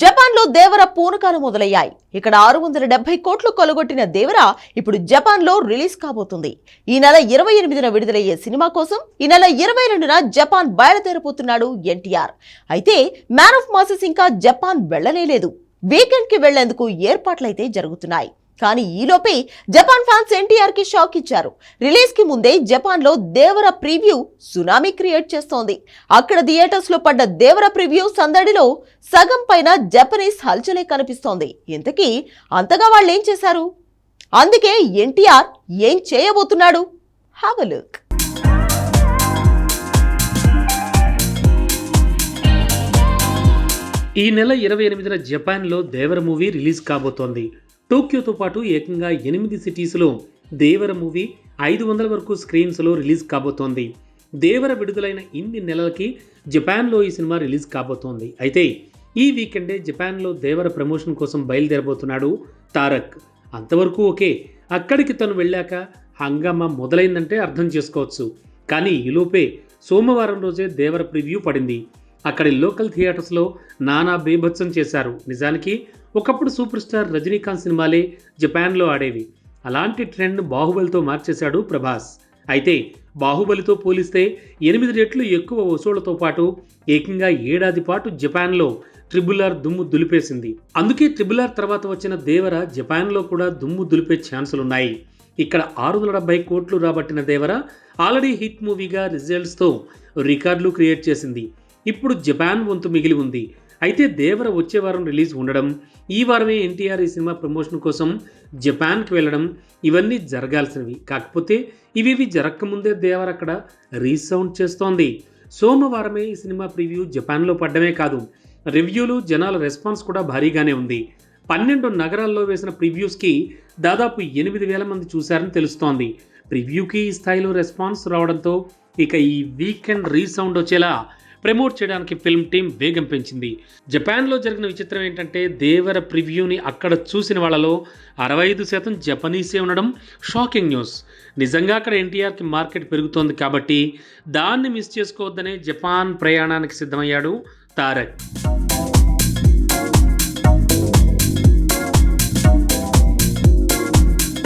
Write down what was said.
జపాన్లో దేవర పూనకాలు మొదలయ్యాయి. ఇక్కడ ఆరు వందల డెబ్బై కోట్లు కొలగొట్టిన దేవర ఇప్పుడు జపాన్లో రిలీజ్ కాబోతుంది. ఈ నెల ఇరవై ఎనిమిదిన విడుదలయ్యే సినిమా కోసం ఈ నెల ఇరవై రెండున జపాన్ బయలుదేరబోతున్నాడు ఎన్టీఆర్. అయితే మ్యాన్ ఆఫ్ మాసెస్ ఇంకా జపాన్ వెళ్ళనేలేదు వీకెండ్కి వెళ్ళేందుకు ఏర్పాట్లయితే జరుగుతున్నాయి. కానీ ఈలోపే జపాన్ ఫ్యాన్స్ ఎన్టీఆర్కి షాక్ ఇచ్చారు. రిలీజ్కి ముందే జపాన్లో దేవర ప్రివ్యూ సునామీ క్రియేట్ చేస్తోంది. అక్కడ థియేటర్స్లో పడ్డ దేవర ప్రివ్యూ సందడిలో సగం పైన జపనీస్ హల్చలే కనిపిస్తోంది. ఇంతకీ అంతగా వాళ్ళు ఏం చేశారు? అందుకే ఎన్టీఆర్ ఏం చేయబోతున్నాడు? Have look. ఈ నెల ఇరవై ఎనిమిదిన జపాన్లో దేవర మూవీ రిలీజ్ కాబోతోంది. టోక్యోతో పాటు ఏకంగా ఎనిమిది సిటీస్లో దేవర మూవీ ఐదు వందల వరకు స్క్రీన్స్లో రిలీజ్ కాబోతోంది. దేవర విడుదలైన ఇన్ని నెలలకి జపాన్లో ఈ సినిమా రిలీజ్ కాబోతోంది. అయితే ఈ వీకెండే జపాన్లో దేవర ప్రమోషన్ కోసం బయలుదేరబోతున్నాడు తారక్. అంతవరకు ఓకే. అక్కడికి తను వెళ్ళాక హంగామా మొదలైందంటే అర్థం చేసుకోవచ్చు. కానీ ఈలోపే సోమవారం రోజే దేవర ప్రివ్యూ పడింది. అక్కడి లోకల్ థియేటర్స్లో నానా బీభత్సం చేశారు. నిజానికి ఒకప్పుడు సూపర్ స్టార్ రజనీకాంత్ సినిమాలే జపాన్లో ఆడేవి. అలాంటి ట్రెండ్ బాహుబలితో మార్చేశాడు ప్రభాస్. అయితే బాహుబలితో పోలిస్తే ఎనిమిది రెట్లు ఎక్కువ వసూళ్ళతో పాటు ఏకంగా ఏడాది పాటు జపాన్లో ట్రిబుల్ ఆర్ దుమ్ము దులిపేసింది. అందుకే ట్రిబుల్ ఆర్ తర్వాత వచ్చిన దేవర జపాన్లో కూడా దుమ్ము దులిపే ఛాన్సులున్నాయి. ఇక్కడ ఆరు వందల డెబ్బై కోట్లు రాబట్టిన దేవర ఆల్రెడీ హిట్ మూవీగా రిజల్ట్స్తో రికార్డులు క్రియేట్ చేసింది. ఇప్పుడు జపాన్ వంతు మిగిలి ఉంది. అయితే దేవర వచ్చే వారం రిలీజ్ ఉండడం ఈ వారమే ఎన్టీఆర్ ఈ సినిమా ప్రమోషన్ కోసం జపాన్కి వెళ్ళడం ఇవన్నీ జరగాల్సినవి. కాకపోతే ఇవేవి జరగకముందే దేవర్ అక్కడ రీసౌండ్ చేస్తోంది. సోమవారమే ఈ సినిమా ప్రివ్యూ జపాన్లో పడ్డమే కాదు రివ్యూలు జనాల రెస్పాన్స్ కూడా భారీగానే ఉంది. పన్నెండు నగరాల్లో వేసిన ప్రివ్యూస్కి దాదాపు ఎనిమిది వేల మంది చూశారని తెలుస్తోంది. ప్రివ్యూకి ఈ స్థాయిలో రెస్పాన్స్ రావడంతో ఇక ఈ వీకెండ్ రీసౌండ్ వచ్చేలా ప్రమోట్ చేయడానికి ఫిల్మ్ టీం వేగం పెంచింది. జపాన్లో జరిగిన విచిత్రం ఏంటంటే దేవర ప్రివ్యూని అక్కడ చూసిన వాళ్ళలో అరవై ఐదు శాతం జపనీసే ఉండడం షాకింగ్ న్యూస్. నిజంగా అక్కడ ఎన్టీఆర్కి మార్కెట్ పెరుగుతోంది కాబట్టి దాన్ని మిస్ చేసుకోవద్దనే జపాన్ ప్రయాణానికి సిద్ధమయ్యాడు తారక్.